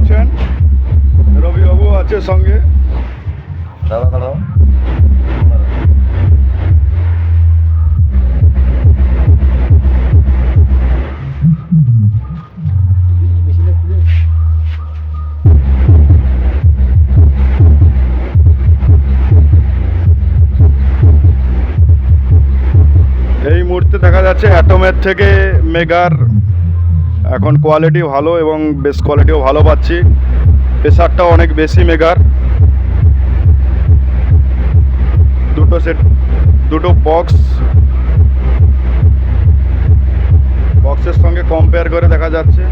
করছেন রবিবাবু আছে সঙ্গে? দাদা দাদা। এই মুহূর্তে দেখা যাচ্ছে অ্যাটমের থেকে মেগার এখন কোয়ালিটি ভালো এবং বেশ কোয়ালিটিও ভালো পাচ্ছি। প্রেশারটাও অনেক বেশি মেগার। দুটো সেট দুটো বক্স বক্সের সঙ্গে কম্পেয়ার করে দেখা যাচ্ছে।